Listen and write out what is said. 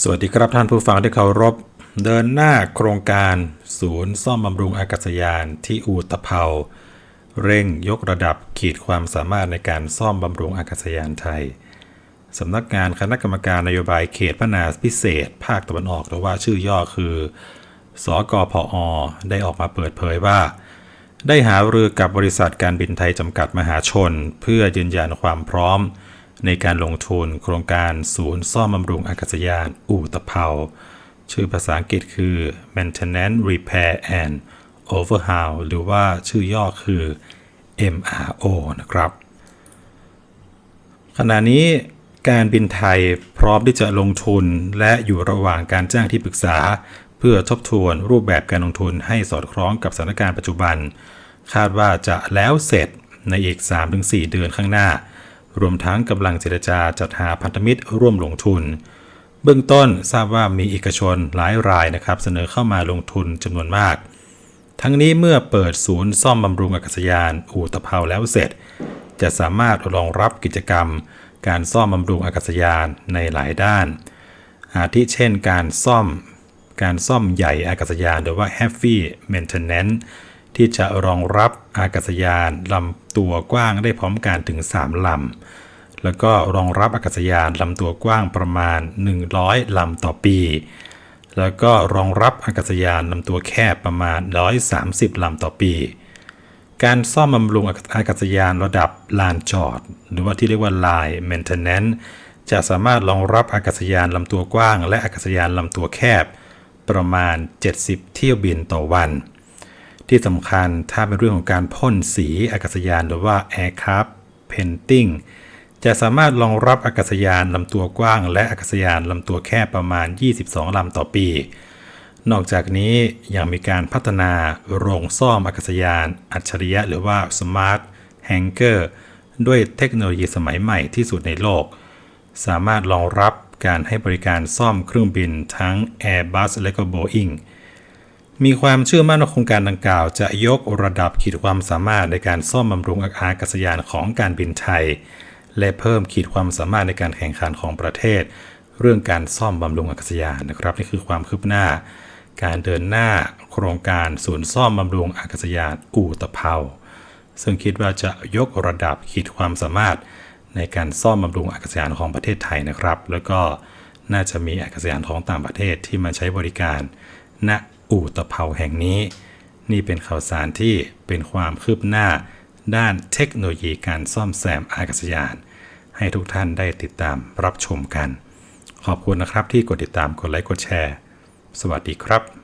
สวัสดีครับท่านผู้ฟังที่เคารพ เดินหน้าโครงการ ศูนย์ซ่อมบำรุงอากาศยานที่อูตะเภา เร่งยกระดับขีดความสามารถในการซ่อมบำรุงอากาศยานไทยสำนักงานคณะกรรมการนโยบายเขตพัฒนาพิเศษ ภาคตะวันออกหรือว่าชื่อย่อคือ สกพอได้ออกมาเปิดเผยว่า ได้หารือกับบริษัทการบินไทยจำกัดมหาชน เพื่อยืนยันความพร้อม ในการลงทุนโครงการศูนย์ซ่อมบำรุงอากาศยานอู่ตะเภา ชื่อภาษาอังกฤษคือ Maintenance Repair and Overhaul หรือว่าชื่อย่อคือ MRO นะครับ ขณะนี้การบินไทยพร้อมที่จะลงทุนและอยู่ระหว่างการจ้างที่ปรึกษา เพื่อทบทวนรูปแบบการลงทุนให้สอดคล้องกับสถานการณ์ปัจจุบัน คาดว่าจะแล้วเสร็จในอีก 3-4 เดือนข้างหน้า รวมทั้งกำลังเจรจาจัดหาพันธมิตรร่วมลงทุน เบื้องต้นทราบว่ามีเอกชนหลายรายนะครับ เสนอเข้ามาลงทุนจำนวนมาก ทั้งนี้เมื่อเปิดศูนย์ซ่อมบำรุงอากาศยานอู่ตะเภาแล้วเสร็จ จะสามารถรองรับกิจกรรม การซ่อมบำรุงอากาศยานในหลายด้าน อาทิเช่นการซ่อม การซ่อมใหญ่อากาศยานหรือว่า heavy maintenance ที่จะรองรับอากาศยานลำตัวกว้างได้พร้อมกันถึง 3 ลำ แล้วก็รองรับอากาศยานลำตัวกว้างประมาณ 100 ลำต่อปี แล้วก็รองรับอากาศยานลำตัวแคบประมาณ 130 ลำต่อปี การซ่อมบำรุงอากาศยานระดับลานจอด หรือว่าที่เรียกว่า line maintenance จะสามารถรองรับอากาศยานลำตัวกว้าง และอากาศยานลำตัวแคบประมาณ 70 เที่ยวบินต่อวัน ที่สำคัญถ้าเป็นเรื่องของการพ่นสีอากาศยานหรือว่า aircraft painting จะสามารถรองรับอากาศยานลำตัวกว้าง และอากาศยานลำตัวแคบประมาณ 22 ลำต่อปี นอกจากนี้ยังมีการพัฒนาโรงซ่อมอากาศยาน อัจฉริยะหรือว่า Smart Hangar ด้วยเทคโนโลยีสมัยใหม่ที่สุดในโลก สามารถรองรับการให้บริการซ่อมเครื่องบินทั้ง Airbus และก็ Boeing มีความเชื่อมั่นว่าโครงการดังกล่าว จะยกระดับขีดความสามารถในการซ่อมบำรุงอากาศยานของการบินไทย และเพิ่มขีดความสามารถในการแข่งขันของประเทศ เรื่องการซ่อมบำรุงอากาศยานนะครับนี่คือความคืบหน้า การเดินหน้าโครงการศูนย์ซ่อมบำรุงอากาศยานอู่ตะเภาซึ่งคิดว่าจะยกระดับขีดความสามารถในการซ่อมบำรุงอากาศยานของประเทศไทยนะครับ แล้วก็น่าจะมีอากาศยานของต่างประเทศที่มาใช้บริการณ อู่ตะเภาแห่งนี้ นี่เป็นข่าวสารที่เป็นความคืบหน้าด้านเทคโนโลยีการซ่อมแซมอากาศยาน ให้ทุกท่านได้ติดตามรับชมกัน ขอบคุณนะครับที่กดติดตามกดไลค์กดแชร์ สวัสดีครับ